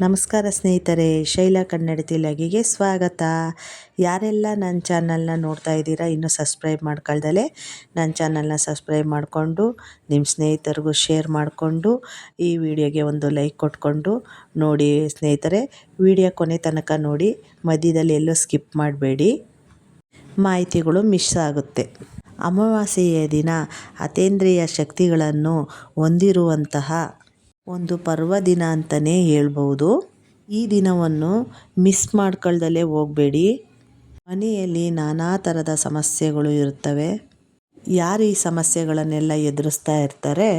ನಮಸ್ಕಾರ ಸ್ನೇಹಿತರೆ, ಶೈಲಾ ಕನ್ನಡ ತಿಲಗಿಗೆ ಸ್ವಾಗತ. ಯಾರೆಲ್ಲ ನನ್ನ ಚಾನಲ್ನ ನೋಡ್ತಾ ಇದ್ದೀರಾ, ಇನ್ನೂ ಸಬ್ಸ್ಕ್ರೈಬ್ ಮಾಡ್ಕೊಳ್ದಲೆ, ನನ್ನ ಚಾನಲ್ನ ಸಬ್ಸ್ಕ್ರೈಬ್ ಮಾಡಿಕೊಂಡು, ನಿಮ್ಮ ಸ್ನೇಹಿತರಿಗೂ ಶೇರ್ ಮಾಡಿಕೊಂಡು, ಈ ವಿಡಿಯೋಗೆ ಒಂದು ಲೈಕ್ ಕೊಟ್ಕೊಂಡು ನೋಡಿ ಸ್ನೇಹಿತರೆ, ವಿಡಿಯೋ ಕೊನೆ ತನಕ ನೋಡಿ, ಮಧ್ಯದಲ್ಲಿ ಎಲ್ಲೋ ಸ್ಕಿಪ್ ಮಾಡಬೇಡಿ. ಮಾಹಿತಿಗಳು ಮಿಸ್ ಆಗುತ್ತೆ. ಅಮಾವಾಸ್ಯೆಯ ದಿನ ಅತೇಂದ್ರಿಯ ಶಕ್ತಿಗಳನ್ನು ಹೊಂದಿರುವಂತಹ ಒಂದು ಪರ್ವ ದಿನ ಅಂತಲೇ ಹೇಳ್ಬೋದು. ಈ ದಿನವನ್ನು ಮಿಸ್ ಮಾಡ್ಕೊಳ್ದಲೇ ಹೋಗಬೇಡಿ. ಮನೆಯಲ್ಲಿ ನಾನಾ ಥರದ ಸಮಸ್ಯೆಗಳು ಇರುತ್ತವೆ. ಯಾರು ಈ ಸಮಸ್ಯೆಗಳನ್ನೆಲ್ಲ ಎದುರಿಸ್ತಾ ಇರ್ತಾರೆ?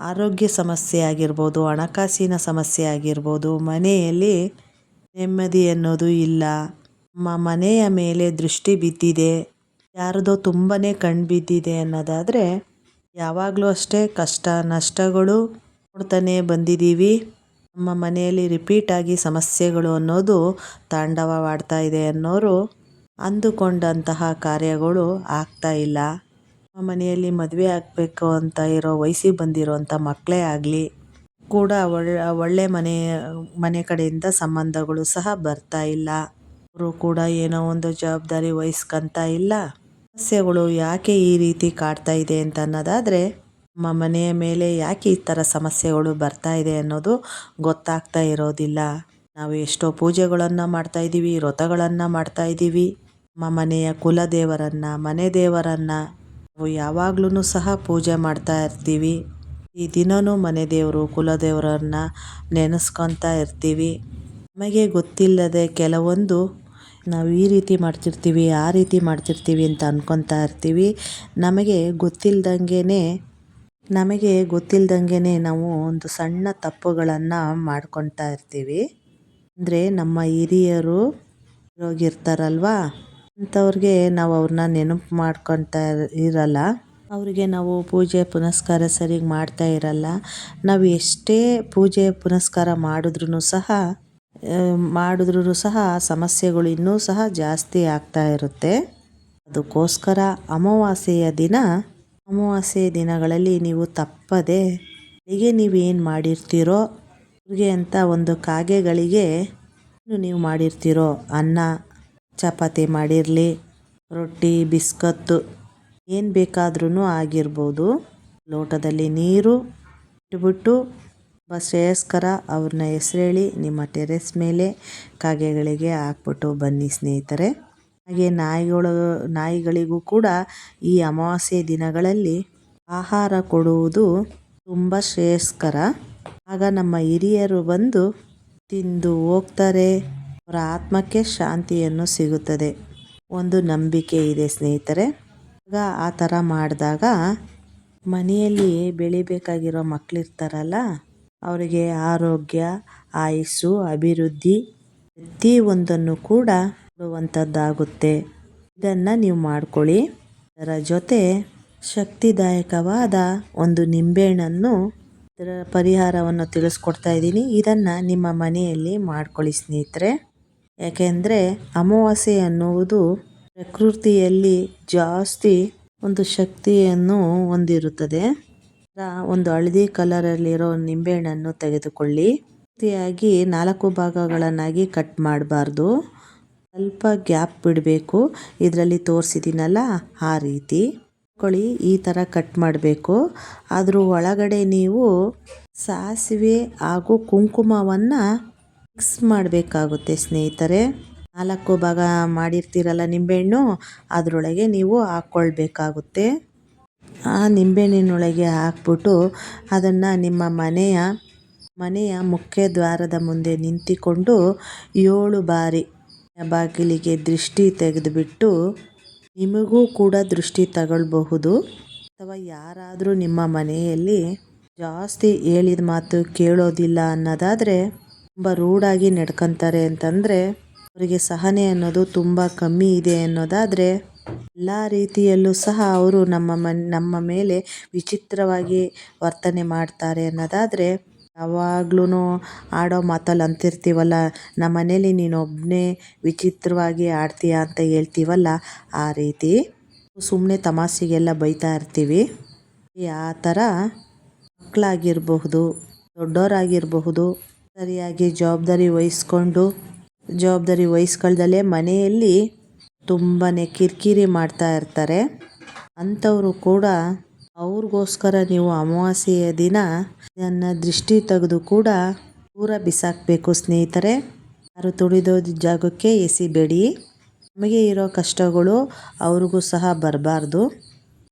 ಆರೋಗ್ಯ ಸಮಸ್ಯೆ ಆಗಿರ್ಬೋದು, ಹಣಕಾಸಿನ ಸಮಸ್ಯೆ ಆಗಿರ್ಬೋದು, ಮನೆಯಲ್ಲಿ ನೆಮ್ಮದಿ ಅನ್ನೋದು ಇಲ್ಲ. ನಮ್ಮ ಮನೆಯ ಮೇಲೆ ದೃಷ್ಟಿ ಬಿದ್ದಿದೆ. ಯಾರದೋ ತುಂಬಾ ಕಣ್ಣು ಬಿದ್ದಿದೆ ಅನ್ನೋದಾದರೆ ಯಾವಾಗಲೂ ಅಷ್ಟೇ ಕಷ್ಟ, ನಷ್ಟಗಳು ನೋಡ್ತಾನೆ ಬಂದಿದ್ದೀವಿ. ನಮ್ಮ ಮನೆಯಲ್ಲಿ ರಿಪೀಟಾಗಿ ಸಮಸ್ಯೆಗಳು ಅನ್ನೋದು ತಾಂಡವವಾಡ್ತಾ ಇದೆ ಅನ್ನೋರು ಅಂದುಕೊಂಡಂತಹ ಕಾರ್ಯಗಳು ಆಗ್ತಾ ಇಲ್ಲ. ನಮ್ಮ ಮನೆಯಲ್ಲಿ ಮದುವೆ ಆಗಬೇಕು ಅಂತ ಇರೋ ವಯಸ್ಸಿಗೆ ಬಂದಿರೋಂಥ ಮಕ್ಕಳೇ ಆಗಲಿ, ಕೂಡ ಒಳ್ಳೆ ಒಳ್ಳೆ ಮನೆ ಮನೆ ಕಡೆಯಿಂದ ಸಂಬಂಧಗಳು ಸಹ ಬರ್ತಾ ಇಲ್ಲ. ಅವರು ಕೂಡ ಏನೋ ಒಂದು ಜವಾಬ್ದಾರಿ ವಹಿಸ್ಕೊಂತ ಇಲ್ಲ. ಸಮಸ್ಯೆಗಳು ಯಾಕೆ ಈ ರೀತಿ ಕಾಡ್ತಾ ಇದೆ ಅಂತ ಅನ್ನೋದಾದರೆ ಮನೆಯ ಮೇಲೆ ಯಾಕೆ ಈ ಥರ ಸಮಸ್ಯೆಗಳು ಬರ್ತಾ ಇದೆ ಅನ್ನೋದು ಗೊತ್ತಾಗ್ತಾ ಇರೋದಿಲ್ಲ. ನಾವು ಎಷ್ಟೋ ಪೂಜೆಗಳನ್ನು ಮಾಡ್ತಾ ಇದ್ದೀವಿ, ವ್ರತಗಳನ್ನು ಮಾಡ್ತಾ ಇದ್ದೀವಿ. ನಮ್ಮ ಮನೆಯ ಕುಲ ದೇವರನ್ನು ಮನೆ ದೇವರನ್ನು ನಾವು ಯಾವಾಗ್ಲೂ ಸಹ ಪೂಜೆ ಮಾಡ್ತಾ ಇರ್ತೀವಿ. ಈ ದಿನವೂ ಮನೆ ದೇವರು, ಕುಲದೇವರನ್ನು ನೆನೆಸ್ಕೊತಾ ಇರ್ತೀವಿ. ನಮಗೆ ಗೊತ್ತಿಲ್ಲದೆ ಕೆಲವೊಂದು ನಾವು ಈ ರೀತಿ ಮಾಡ್ತಿರ್ತೀವಿ, ಆ ರೀತಿ ಮಾಡ್ತಿರ್ತೀವಿ ಅಂತ ಅನ್ಕೊತಾ ಇರ್ತೀವಿ. ನಮಗೆ ಗೊತ್ತಿಲ್ದಂಗೆ ನಮಗೆ ಗೊತ್ತಿಲ್ದಂಗೆ ನಾವು ಒಂದು ಸಣ್ಣ ತಪ್ಪುಗಳನ್ನು ಮಾಡ್ಕೊತಾ ಇರ್ತೀವಿ. ಅಂದರೆ ನಮ್ಮ ಹಿರಿಯರು ಹೋಗಿರ್ತಾರಲ್ವ ಅಂಥವ್ರಿಗೆ ನಾವು ಅವ್ರನ್ನ ನೆನಪು ಮಾಡ್ಕೊತಾ ಇರಲ್ಲ. ಅವರಿಗೆ ನಾವು ಪೂಜೆ ಪುನಸ್ಕಾರ ಸರಿಗೆ ಮಾಡ್ತಾ ಇರಲ್ಲ. ನಾವು ಎಷ್ಟೇ ಪೂಜೆ ಪುನಸ್ಕಾರ ಮಾಡಿದ್ರೂ ಸಹ ಮಾಡಿದ್ರೂ ಸಹ ಸಮಸ್ಯೆಗಳು ಇನ್ನೂ ಸಹ ಜಾಸ್ತಿ ಆಗ್ತಾ ಇರುತ್ತೆ. ಅದಕ್ಕೋಸ್ಕರ ಅಮಾವಾಸ್ಯೆಯ ದಿನ ಅಮಾವಾಸ್ಯೆ ದಿನಗಳಲ್ಲಿ ನೀವು ತಪ್ಪದೆ ಬೆಳಿಗ್ಗೆ ನೀವು ಏನು ಮಾಡಿರ್ತೀರೋ, ಅವ್ರಿಗೆ ಅಂತ ಒಂದು ಕಾಗೆಗಳಿಗೆ ನೀವು ಮಾಡಿರ್ತೀರೋ, ಅನ್ನ, ಚಪಾತಿ ಮಾಡಿರಲಿ, ರೊಟ್ಟಿ, ಬಿಸ್ಕತ್ತು, ಏನು ಬೇಕಾದ್ರೂ ಆಗಿರ್ಬೋದು. ಲೋಟದಲ್ಲಿ ನೀರು ಇಟ್ಬಿಟ್ಟು ಶ್ರೇಯಸ್ಕರ ಅವ್ರನ್ನ ಹೆಸರೇಳಿ, ನಿಮ್ಮ ಟೆರೆಸ್ ಮೇಲೆ ಕಾಗೆಗಳಿಗೆ ಹಾಕ್ಬಿಟ್ಟು ಬನ್ನಿ ಸ್ನೇಹಿತರೆ. ಹಾಗೆ ನಾಯಿಗಳು ನಾಯಿಗಳಿಗೂ ಕೂಡ ಈ ಅಮಾವಾಸ್ಯೆ ದಿನಗಳಲ್ಲಿ ಆಹಾರ ಕೊಡುವುದು ತುಂಬ ಶ್ರೇಯಸ್ಕರ. ಆಗ ನಮ್ಮ ಹಿರಿಯರು ಬಂದು ತಿಂದು ಹೋಗ್ತಾರೆ. ಅವರ ಆತ್ಮಕ್ಕೆ ಶಾಂತಿಯನ್ನು ಸಿಗುತ್ತದೆ. ಒಂದು ನಂಬಿಕೆ ಇದೆ ಸ್ನೇಹಿತರೆ. ಆಗ ಆ ಥರ ಮಾಡಿದಾಗ ಮನೆಯಲ್ಲಿ ಬೆಳಿಬೇಕಾಗಿರೋ ಮಕ್ಕಳಿರ್ತಾರಲ್ಲ ಅವರಿಗೆ ಆರೋಗ್ಯ, ಆಯಸ್ಸು, ಅಭಿವೃದ್ಧಿ ಪ್ರತಿಯೊಂದನ್ನು ಕೂಡ ಕೊಡುವಂಥದ್ದಾಗುತ್ತೆ ಇದನ್ನು ನೀವು ಮಾಡ್ಕೊಳ್ಳಿ. ಅದರ ಜೊತೆ ಶಕ್ತಿದಾಯಕವಾದ ಒಂದು ನಿಂಬೆಹಣ್ಣನ್ನು ಇದರ ಪರಿಹಾರವನ್ನು ತಿಳಿಸ್ಕೊಡ್ತಾ ಇದ್ದೀನಿ. ಇದನ್ನು ನಿಮ್ಮ ಮನೆಯಲ್ಲಿ ಮಾಡ್ಕೊಳ್ಳಿ ಸ್ನೇಹಿತರೆ. ಯಾಕೆಂದರೆ ಅಮಾವಾಸ್ಯೆ ಅನ್ನುವುದು ಪ್ರಕೃತಿಯಲ್ಲಿ ಜಾಸ್ತಿ ಒಂದು ಶಕ್ತಿಯನ್ನು ಹೊಂದಿರುತ್ತದೆ. ಒಂದು ಹಳದಿ ಕಲರಲ್ಲಿರೋ ನಿಂಬೆಹಣ್ಣನ್ನು ತೆಗೆದುಕೊಳ್ಳಿ. ಪೂರ್ತಿಯಾಗಿ ನಾಲ್ಕು ಭಾಗಗಳನ್ನಾಗಿ ಕಟ್ ಮಾಡಬಾರ್ದು. ಸ್ವಲ್ಪ ಗ್ಯಾಪ್ ಬಿಡಬೇಕು. ಇದರಲ್ಲಿ ತೋರಿಸಿದ್ದೀನಲ್ಲ ಆ ರೀತಿ. ಕೊಳ್ಳಿ ಈ ಥರ ಕಟ್ ಮಾಡಬೇಕು. ಅದ್ರ ಒಳಗಡೆ ನೀವು ಸಾಸಿವೆ ಹಾಗೂ ಕುಂಕುಮವನ್ನು ಮಿಕ್ಸ್ ಮಾಡಬೇಕಾಗುತ್ತೆ ಸ್ನೇಹಿತರೆ. ನಾಲ್ಕು ಭಾಗ ಮಾಡಿರ್ತೀರಲ್ಲ ನಿಂಬೆಹಣ್ಣು, ಅದರೊಳಗೆ ನೀವು ಹಾಕ್ಕೊಳ್ಬೇಕಾಗುತ್ತೆ ಆ ನಿಂಬೆಹಣ್ಣಿನೊಳಗೆ ಹಾಕ್ಬಿಟ್ಟು ಅದನ್ನು ನಿಮ್ಮ ಮನೆಯ ಮನೆಯ ಮುಖ್ಯ ದ್ವಾರದ ಮುಂದೆ ನಿಂತಿಕೊಂಡು ಏಳು ಬಾರಿ ಬಾಗಿಲಿಗೆ ದೃಷ್ಟಿ ತೆಗೆದುಬಿಟ್ಟು ನಿಮಗೂ ಕೂಡ ದೃಷ್ಟಿ ತಗೊಳ್ಬಹುದು. ಅಥವಾ ಯಾರಾದರೂ ನಿಮ್ಮ ಮನೆಯಲ್ಲಿ ಜಾಸ್ತಿ ಹೇಳಿದ ಮಾತು ಕೇಳೋದಿಲ್ಲ ಅನ್ನೋದಾದರೆ ತುಂಬ ರೂಢಾಗಿ ನಡ್ಕೊತಾರೆ ಅಂತಂದರೆ ಅವರಿಗೆ ಸಹನೆ ಅನ್ನೋದು ತುಂಬ ಕಮ್ಮಿ ಇದೆ ಅನ್ನೋದಾದರೆ ಎಲ್ಲ ರೀತಿಯಲ್ಲೂ ಸಹ ಅವರು ನಮ್ಮ ಮನ್, ನಮ್ಮ ಮೇಲೆ ವಿಚಿತ್ರವಾಗಿ ವರ್ತನೆ ಮಾಡ್ತಾರೆ ಅನ್ನೋದಾದರೆ ಯಾವಾಗ್ಲೂ ಆಡೋ ಮಾತಲ್ಲಿ ಅಂತಿರ್ತೀವಲ್ಲ, ನಮ್ಮ ಮನೇಲಿ ನೀನೊಬ್ಬನೇ ವಿಚಿತ್ರವಾಗಿ ಆಡ್ತೀಯ ಅಂತ ಹೇಳ್ತೀವಲ್ಲ, ಆ ರೀತಿ ಸುಮ್ಮನೆ ತಮಾಷೆಗೆಲ್ಲ ಬೈತಾ ಇರ್ತೀವಿ. ಆ ಥರ ಮಕ್ಕಳಾಗಿರಬಹುದು ದೊಡ್ಡವರಾಗಿರಬಹುದು ಸರಿಯಾಗಿ ಜವಾಬ್ದಾರಿ ವಹಿಸ್ಕೊಂಡು, ಜವಾಬ್ದಾರಿ ವಹಿಸ್ಕೊಳ್ದಲೇ ಮನೆಯಲ್ಲಿ ತುಂಬಾ ಕಿರಿಕಿರಿ ಮಾಡ್ತಾ ಇರ್ತಾರೆ. ಅಂಥವರು ಕೂಡ ಅವ್ರಿಗೋಸ್ಕರ ನೀವು ಅಮಾವಾಸ್ಯೆಯ ದಿನ ಇದನ್ನು ದೃಷ್ಟಿ ತೆಗೆದು ಕೂಡ ದೂರ ಬಿಸಾಕಬೇಕು ಸ್ನೇಹಿತರೆ. ಯಾರು ತುಳಿದೋದ ಜಾಗಕ್ಕೆ ಎಸಿಬೇಡಿ. ನಮಗೆ ಇರೋ ಕಷ್ಟಗಳು ಅವ್ರಿಗೂ ಸಹ ಬರಬಾರ್ದು.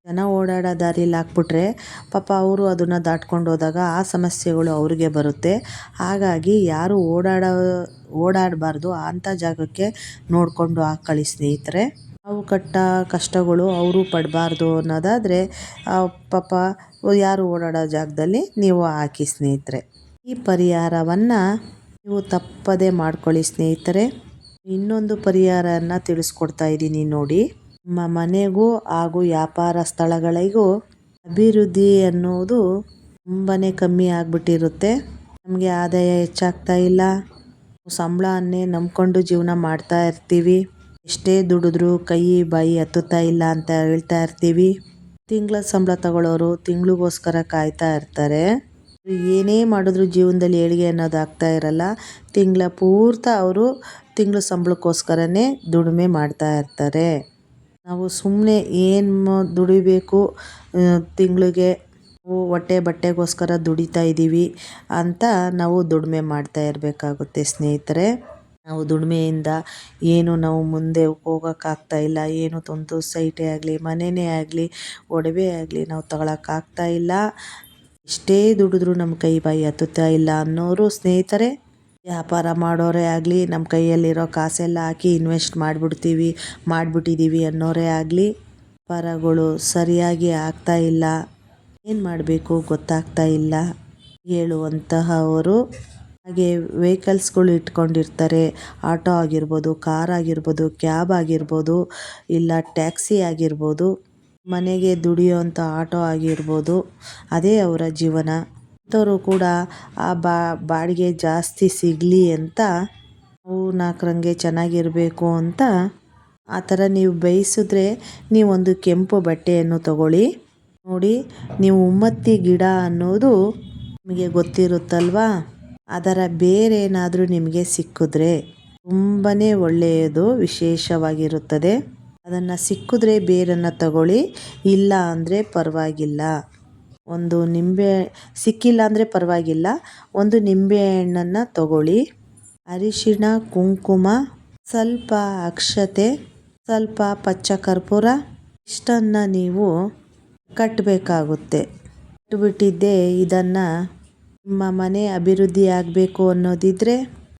ಜನ ಓಡಾಡೋ ದಾರಿಲಿ ಹಾಕ್ಬಿಟ್ರೆ ಪಾಪ ಅವರು ಅದನ್ನು ದಾಟ್ಕೊಂಡು ಹೋದಾಗ ಆ ಸಮಸ್ಯೆಗಳು ಅವ್ರಿಗೆ ಬರುತ್ತೆ. ಹಾಗಾಗಿ ಯಾರು ಓಡಾಡೋ, ಓಡಾಡಬಾರ್ದು ಅಂಥ ಜಾಗಕ್ಕೆ ನೋಡಿಕೊಂಡು ಹಾಕ್ಕೊಳ್ಳಿ ಸ್ನೇಹಿತರೆ. ನಾವು ಕಟ್ಟ ಕಷ್ಟಗಳು ಅವರು ಪಡಬಾರ್ದು ಅನ್ನೋದಾದರೆ ಪಾಪ ಯಾರು ಓಡಾಡೋ ಜಾಗದಲ್ಲಿ ನೀವು ಹಾಕಿ ಸ್ನೇಹಿತರೆ. ಈ ಪರಿಹಾರವನ್ನು ನೀವು ತಪ್ಪದೇ ಮಾಡ್ಕೊಳ್ಳಿ ಸ್ನೇಹಿತರೆ. ಇನ್ನೊಂದು ಪರಿಹಾರನ ತಿಳಿಸ್ಕೊಡ್ತಾ ಇದ್ದೀನಿ ನೋಡಿ. ನಮ್ಮ ಮನೆಗೂ ಹಾಗೂ ವ್ಯಾಪಾರ ಸ್ಥಳಗಳಿಗೂ ಅಭಿವೃದ್ಧಿ ಅನ್ನೋದು ತುಂಬಾ ಕಮ್ಮಿ ಆಗಿಬಿಟ್ಟಿರುತ್ತೆ. ನಮಗೆ ಆದಾಯ ಹೆಚ್ಚಾಗ್ತಾ ಇಲ್ಲ. ಸಂಬಳವನ್ನೇ ನಂಬ್ಕೊಂಡು ಜೀವನ ಮಾಡ್ತಾ ಇರ್ತೀವಿ. ಎಷ್ಟೇ ದುಡಿದ್ರು ಕೈ, ಬಾಯಿ ಹತ್ತುತ್ತಾ ಇಲ್ಲ ಅಂತ ಹೇಳ್ತಾ ಇರ್ತೀವಿ. ತಿಂಗಳ ಸಂಬಳ ತಗೊಳ್ಳೋರು ತಿಂಗಳಿಗೋಸ್ಕರ ಕಾಯ್ತಾ ಇರ್ತಾರೆ. ಏನೇ ಮಾಡಿದ್ರು ಜೀವನದಲ್ಲಿ ಏಳಿಗೆ ಅನ್ನೋದು ಆಗ್ತಾ ಇರಲ್ಲ. ತಿಂಗಳ ಪೂರ್ತ ಅವರು ತಿಂಗಳ ಸಂಬಳಕ್ಕೋಸ್ಕರನೇ ದುಡಿಮೆ ಮಾಡ್ತಾ ಇರ್ತಾರೆ. ನಾವು ಸುಮ್ಮನೆ ಏನು ದುಡಿಬೇಕು ತಿಂಗಳಿಗೆ ಹೊಟ್ಟೆ ಬಟ್ಟೆಗೋಸ್ಕರ ದುಡಿತಾ ಇದ್ದೀವಿ ಅಂತ ನಾವು ದುಡಿಮೆ ಮಾಡ್ತಾ ಇರಬೇಕಾಗುತ್ತೆ ಸ್ನೇಹಿತರೆ. ನಾವು ದುಡಿಮೆಯಿಂದ ಏನು ನಾವು ಮುಂದೆ ಹೋಗೋಕ್ಕಾಗ್ತಾ ಇಲ್ಲ, ಏನು ತೊಂದು ಸೈಟೇ ಆಗಲಿ ಮನೆಯೇ ಆಗಲಿ, ಒಡವೆ ಆಗಲಿ ನಾವು ತಗೊಳಕ್ಕಾಗ್ತಾ ಇಲ್ಲ. ಎಷ್ಟೇ ದುಡಿದ್ರೂ ನಮ್ಮ ಕೈ ಬಾಯಿ ಹತ್ತುತ್ತಾ ಇಲ್ಲ ಅನ್ನೋರು ಸ್ನೇಹಿತರೆ, ವ್ಯಾಪಾರ ಮಾಡೋರೇ ಆಗಲಿ, ನಮ್ಮ ಕೈಯಲ್ಲಿರೋ ಕಾಸೆಲ್ಲ ಹಾಕಿ ಇನ್ವೆಸ್ಟ್ ಮಾಡಿಬಿಡ್ತೀವಿ ಮಾಡಿಬಿಟ್ಟಿದ್ದೀವಿ ಅನ್ನೋರೇ ಆಗಲಿ, ವ್ಯಾಪಾರಗಳು ಸರಿಯಾಗಿ ಆಗ್ತಾ ಇಲ್ಲ. ಏನು ಮಾಡಬೇಕು ಗೊತ್ತಾಗ್ತಾ ಇಲ್ಲ. ಹೇಳುವಂತಹವರು ಹಾಗೆ ವೆಹಿಕಲ್ಸ್ಗಳು ಇಟ್ಕೊಂಡಿರ್ತಾರೆ. ಆಟೋ ಆಗಿರ್ಬೋದು, ಕಾರ್ ಆಗಿರ್ಬೋದು, ಕ್ಯಾಬ್ ಆಗಿರ್ಬೋದು, ಇಲ್ಲ ಟ್ಯಾಕ್ಸಿ ಆಗಿರ್ಬೋದು, ಮನೆಗೆ ದುಡಿಯುವಂಥ ಆಟೋ ಆಗಿರ್ಬೋದು, ಅದೇ ಅವರ ಜೀವನ. ಅಂಥವರು ಕೂಡ ಆ ಬಾಡಿಗೆ ಜಾಸ್ತಿ ಸಿಗಲಿ ಅಂತ ನಾವು ನಾಲ್ಕರಂಗೆ ಚೆನ್ನಾಗಿರಬೇಕು ಅಂತ ಆ ಥರ ನೀವು ಬಯಸಿದ್ರೆ ನೀವೊಂದು ಕೆಂಪು ಬಟ್ಟೆಯನ್ನು ತಗೊಳ್ಳಿ. ನೋಡಿ, ನೀವು ಉಮ್ಮತ್ತಿ ಗಿಡ ಅನ್ನೋದು ನಿಮಗೆ ಗೊತ್ತಿರುತ್ತಲ್ವಾ? ಅದರ ಬೇರೇನಾದರೂ ನಿಮಗೆ ಸಿಕ್ಕಿದ್ರೆ ತುಂಬಾ ಒಳ್ಳೆಯದು, ವಿಶೇಷವಾಗಿರುತ್ತದೆ. ಅದನ್ನು ಸಿಕ್ಕಿದ್ರೆ ಬೇರನ್ನು ತಗೊಳ್ಳಿ, ಇಲ್ಲ ಅಂದರೆ ಪರವಾಗಿಲ್ಲ. ಒಂದು ನಿಂಬೆ, ಸಿಕ್ಕಿಲ್ಲ ಅಂದರೆ ಪರವಾಗಿಲ್ಲ. ಒಂದು ನಿಂಬೆಹಣ್ಣನ್ನು ತಗೊಳ್ಳಿ. ಅರಿಶಿಣ, ಕುಂಕುಮ, ಸ್ವಲ್ಪ ಅಕ್ಷತೆ, ಸ್ವಲ್ಪ ಪಚ್ಚ ಕರ್ಪೂರ, ಇಷ್ಟನ್ನು ನೀವು ಕಟ್ಟಬೇಕಾಗುತ್ತೆ ಕಟ್ಟಿಬಿಟ್ಟಿದ್ದೆ ಇದನ್ನು ನಿಮ್ಮ ಮನೆ ಅಭಿವೃದ್ಧಿ ಆಗಬೇಕು ಅನ್ನೋದಿದ್ರೆ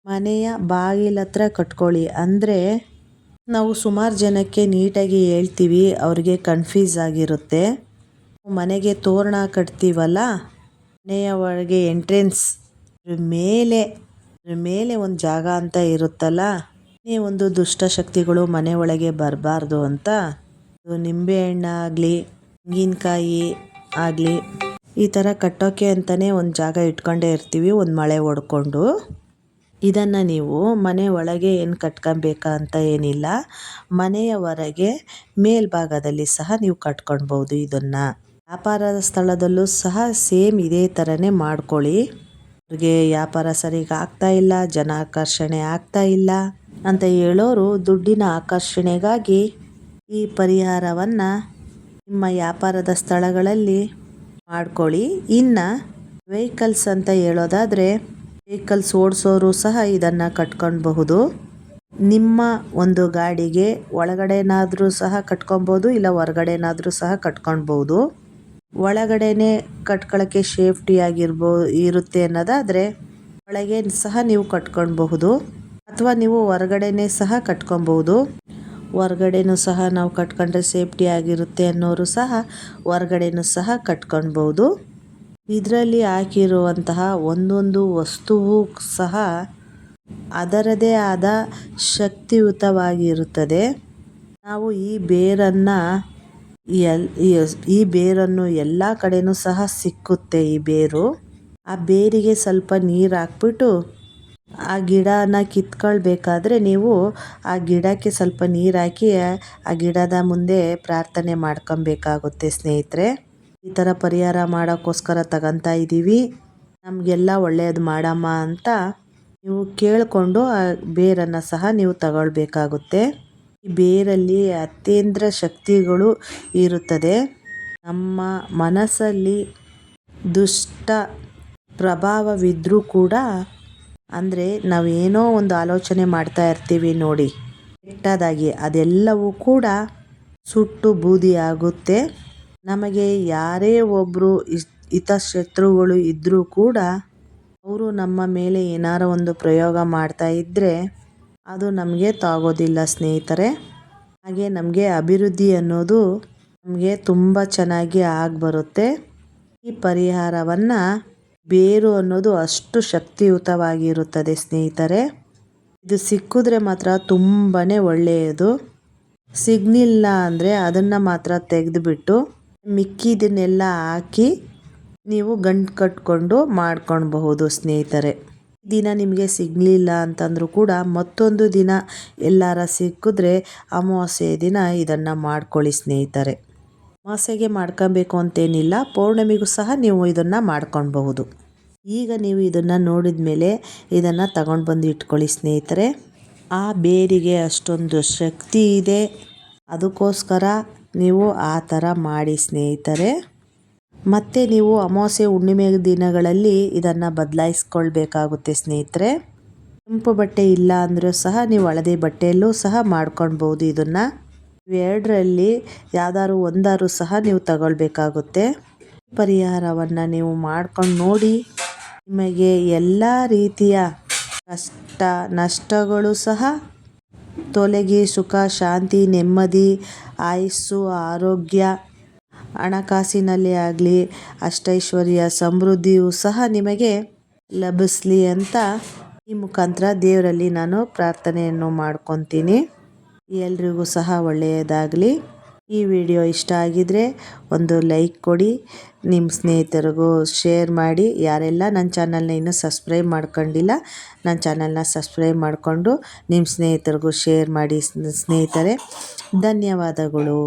ಮನೆಯ ಬಾಗಿಲತ್ರ ಕಟ್ಕೊಳ್ಳಿ. ಅಂದರೆ ನಾವು ಸುಮಾರು ಜನಕ್ಕೆ ನೀಟಾಗಿ ಹೇಳ್ತೀವಿ, ಅವ್ರಿಗೆ ಕನ್ಫ್ಯೂಸ್ ಆಗಿರುತ್ತೆ. ಮನೆಗೆ ತೋರಣ ಕಟ್ತೀವಲ್ಲ, ಮನೆಯ ಒಳಗೆ ಎಂಟ್ರೆನ್ಸ್ ಮೇಲೆ ಮೇಲೆ ಒಂದು ಜಾಗ ಅಂತ ಇರುತ್ತಲ್ಲ ಒಂದು ದುಷ್ಟಶಕ್ತಿಗಳು ಮನೆ ಒಳಗೆ ಬರಬಾರ್ದು ಅಂತ. ನಿಂಬೆಹಣ್ಣಾಗಲಿ ತೆಂಗಿನಕಾಯಿ ಆಗಲಿ. ಈ ಥರ ಕಟ್ಟೋಕ್ಕೆ ಅಂತಲೇ ಒಂದು ಜಾಗ ಇಟ್ಕೊಂಡೇ ಇರ್ತೀವಿ, ಒಂದು ಮಳೆ ಹೊಡ್ಕೊಂಡು ಇದನ್ನು ನೀವು ಮನೆ ಒಳಗೆ ಏನು ಕಟ್ಕೊಬೇಕಾ ಅಂತ ಏನಿಲ್ಲ, ಮನೆಯ ಹೊರಗೆ ಮೇಲ್ಭಾಗದಲ್ಲಿ ಸಹ ನೀವು ಕಟ್ಕೊಳ್ಬೋದು ಇದನ್ನು. ವ್ಯಾಪಾರದ ಸ್ಥಳದಲ್ಲೂ ಸಹ ಸೇಮ್ ಇದೇ ಥರನೇ ಮಾಡ್ಕೊಳ್ಳಿ. ಅವ್ರಿಗೆ ವ್ಯಾಪಾರ ಸರಿಗೆ ಆಗ್ತಾ ಇಲ್ಲ, ಜನ ಆಕರ್ಷಣೆ ಆಗ್ತಾ ಇಲ್ಲ ಅಂತ ಹೇಳೋರು ದುಡ್ಡಿನ ಆಕರ್ಷಣೆಗಾಗಿ ಈ ಪರಿಹಾರವನ್ನು ನಿಮ್ಮ ವ್ಯಾಪಾರದ ಸ್ಥಳಗಳಲ್ಲಿ ಮಾಡ್ಕೊಳ್ಳಿ. ಇನ್ನು ವೆಹಿಕಲ್ಸ್ ಅಂತ ಹೇಳೋದಾದರೆ ವೆಹಿಕಲ್ಸ್ ಓಡಿಸೋರು ಸಹ ಇದನ್ನು ಕಟ್ಕೊಳ್ಬಹುದು. ನಿಮ್ಮ ಒಂದು ಗಾಡಿಗೆ ಒಳಗಡೆನಾದರೂ ಸಹ ಕಟ್ಕೊಬೋದು ಇಲ್ಲ ಹೊರಗಡೆನಾದರೂ ಸಹ ಕಟ್ಕೊಳ್ಬೋದು ಒಳಗಡೆನೇ ಕಟ್ಕೊಳ್ಳೋಕ್ಕೆ ಸೇಫ್ಟಿ ಆಗಿರ್ಬೋ, ಇರುತ್ತೆ ಅನ್ನೋದಾದರೆ ಒಳಗೆ ಸಹ ನೀವು ಕಟ್ಕೊಳ್ಬಹುದು. ಅಥವಾ ನೀವು ಹೊರಗಡೆನೇ ಸಹ ಕಟ್ಕೊಬೋದು ಹೊರ್ಗಡೆನೂ ಸಹ ನಾವು ಕಟ್ಕೊಂಡ್ರೆ ಸೇಫ್ಟಿ ಆಗಿರುತ್ತೆ ಅನ್ನೋರು ಸಹ ಹೊರ್ಗಡೆನೂ ಸಹ ಕಟ್ಕೊಳ್ಬೋದು. ಇದರಲ್ಲಿ ಹಾಕಿರುವಂತಹ ಒಂದೊಂದು ವಸ್ತುವು ಸಹ ಅದರದೇ ಆದ ಶಕ್ತಿಯುತವಾಗಿರುತ್ತದೆ. ನಾವು ಈ ಬೇರನ್ನು ಎಲ್ ಈ ಬೇರನ್ನು ಎಲ್ಲ ಕಡೆಯೂ ಸಹ ಸಿಕ್ಕುತ್ತೆ ಈ ಬೇರು. ಆ ಬೇರಿಗೆ ಸ್ವಲ್ಪ ನೀರು ಹಾಕ್ಬಿಟ್ಟು ಆ ಗಿಡನ ಕಿತ್ಕೊಳ್ಬೇಕಾದ್ರೆ ನೀವು ಆ ಗಿಡಕ್ಕೆ ಸ್ವಲ್ಪ ನೀರು ಹಾಕಿ, ಆ ಗಿಡದ ಮುಂದೆ ಪ್ರಾರ್ಥನೆ ಮಾಡ್ಕೊಬೇಕಾಗುತ್ತೆ ಸ್ನೇಹಿತರೆ. ಈ ಥರ ಪರಿಹಾರ ಮಾಡೋಕ್ಕೋಸ್ಕರ ತಗೊತಾ ಇದ್ದೀವಿ. ನಮಗೆಲ್ಲ ಒಳ್ಳೆಯದು ಮಾಡಮ್ಮ ಅಂತ ನೀವು ಕೇಳಿಕೊಂಡು ಆ ಬೇರನ್ನು ಸಹ ನೀವು ತಗೊಳ್ಬೇಕಾಗುತ್ತೆ. ಈ ಬೇರಲ್ಲಿ ಅತ್ಯೇಂದ್ರ ಶಕ್ತಿಗಳು ಇರುತ್ತದೆ. ನಮ್ಮ ಮನಸ್ಸಲ್ಲಿ ದುಷ್ಟ ಪ್ರಭಾವವಿದ್ದರೂ ಕೂಡ ಅಂದರೆ ಏನೋ ಒಂದು ಆಲೋಚನೆ ಮಾಡ್ತಾ ಇರ್ತೀವಿ ನೋಡಿ. ಕೆಟ್ಟದಾಗಿ ಅದೆಲ್ಲವೂ ಕೂಡ ಸುಟ್ಟು ಬೂದಿ ಆಗುತ್ತೆ. ನಮಗೆ ಯಾರೇ ಒಬ್ಬರು ಹಿತಶತ್ರುಗಳು ಇದ್ದರೂ ಕೂಡ ಅವರು ನಮ್ಮ ಮೇಲೆ ಏನಾರ ಒಂದು ಪ್ರಯೋಗ ಮಾಡ್ತಾ ಇದ್ದರೆ ಅದು ನಮಗೆ ತಾಗೋದಿಲ್ಲ ಸ್ನೇಹಿತರೆ. ಹಾಗೆ ನಮಗೆ ಅಭಿವೃದ್ಧಿ ಅನ್ನೋದು ನಮಗೆ ತುಂಬ ಚೆನ್ನಾಗಿ ಬರುತ್ತೆ. ಈ ಪರಿಹಾರವನ್ನು ಬೇರು ಅನ್ನೋದು ಅಷ್ಟು ಶಕ್ತಿಯುತವಾಗಿರುತ್ತದೆ, ಸ್ನೇಹಿತರೆ. ಇದು ಸಿಕ್ಕಿದ್ರೆ ಮಾತ್ರ ತುಂಬಾ ಒಳ್ಳೆಯದು. ಸಿಗ್ನಿಲ್ಲ ಅಂದರೆ ಅದನ್ನು ಮಾತ್ರ ತೆಗೆದುಬಿಟ್ಟು ಮಿಕ್ಕಿದನ್ನೆಲ್ಲ ಹಾಕಿ ನೀವು ಗಂಟು ಕಟ್ಕೊಂಡು ಮಾಡ್ಕೊಳ್ಬಹುದು, ಸ್ನೇಹಿತರೆ. ದಿನ ನಿಮಗೆ ಸಿಗಲಿಲ್ಲ ಅಂತಂದರೂ ಕೂಡ ಮತ್ತೊಂದು ದಿನ ಎಲ್ಲಾರ ಸಿಕ್ಕಿದ್ರೆ ಅಮಾವಾಸ್ಯೆ ದಿನ ಇದನ್ನು ಮಾಡ್ಕೊಳ್ಳಿ, ಸ್ನೇಹಿತರೆ. ಅಮಾವಾಸ್ಯೆಗೆ ಮಾಡ್ಕೊಬೇಕು ಅಂತೇನಿಲ್ಲ, ಪೌರ್ಣಮಿಗೂ ಸಹ ನೀವು ಇದನ್ನು ಮಾಡ್ಕೊಳ್ಬಹುದು. ಈಗ ನೀವು ಇದನ್ನು ನೋಡಿದ ಮೇಲೆ ಇದನ್ನು ತಗೊಂಡು ಬಂದು ಇಟ್ಕೊಳ್ಳಿ ಸ್ನೇಹಿತರೆ. ಆ ಬೇರಿಗೆ ಅಷ್ಟೊಂದು ಶಕ್ತಿ ಇದೆ. ಅದಕ್ಕೋಸ್ಕರ ನೀವು ಆ ಥರ ಮಾಡಿ ಸ್ನೇಹಿತರೆ. ಮತ್ತು ನೀವು ಅಮಾವಾಸ್ಯೆ ಹುಣ್ಣಿಮೆ ದಿನಗಳಲ್ಲಿ ಇದನ್ನು ಬದಲಾಯಿಸ್ಕೊಳ್ಬೇಕಾಗುತ್ತೆ ಸ್ನೇಹಿತರೆ. ಕೆಂಪು ಬಟ್ಟೆ ಇಲ್ಲ ಅಂದರೂ ಸಹ ನೀವು ಹಳದಿ ಬಟ್ಟೆಯಲ್ಲೂ ಸಹ ಮಾಡ್ಕೊಳ್ಬೋದು ಇದನ್ನು. ಇವೆರಡರಲ್ಲಿ ಯಾವ್ದಾದ್ರು ಒಂದಾದ್ರು ಸಹ ನೀವು ತಗೊಳ್ಬೇಕಾಗುತ್ತೆ. ಪರಿಹಾರವನ್ನು ನೀವು ಮಾಡ್ಕೊಂಡು ನೋಡಿ. ನಿಮಗೆ ಎಲ್ಲ ರೀತಿಯ ಕಷ್ಟ, ನಷ್ಟಗಳು ಸಹ ತೊಲಗಿ ಸುಖ, ಶಾಂತಿ, ನೆಮ್ಮದಿ, ಆಯಸ್ಸು, ಆರೋಗ್ಯ, ಹಣಕಾಸಿನಲ್ಲಿ ಆಗಲಿ, ಅಷ್ಟೈಶ್ವರ್ಯ, ಸಮೃದ್ಧಿಯು ಸಹ ನಿಮಗೆ ಲಭಿಸಲಿ ಅಂತ ಈ ಮುಖಾಂತರ ದೇವರಲ್ಲಿ ನಾನು ಪ್ರಾರ್ಥನೆಯನ್ನು ಮಾಡ್ಕೊತೀನಿ. ಎಲ್ರಿಗೂ ಸಹ ಒಳ್ಳೆಯದಾಗಲಿ. ಈ ವಿಡಿಯೋ ಇಷ್ಟ ಆಗಿದರೆ ಒಂದು ಲೈಕ್ ಕೊಡಿ ನಿಮ್ಮ ಸ್ನೇಹಿತರಿಗೂ ಶೇರ್ ಮಾಡಿ. ಯಾರೆಲ್ಲ ನನ್ನ ಚಾನಲ್ನ ಇನ್ನೂ ಸಬ್ಸ್ಕ್ರೈಬ್ ಮಾಡ್ಕೊಂಡಿಲ್ಲ ನನ್ನ ಚಾನಲ್ನ ಸಬ್ಸ್ಕ್ರೈಬ್ ಮಾಡಿಕೊಂಡು ನಿಮ್ಮ ಸ್ನೇಹಿತರಿಗೂ ಶೇರ್ ಮಾಡಿ ಸ್ನೇಹಿತರೆ. ಧನ್ಯವಾದಗಳು.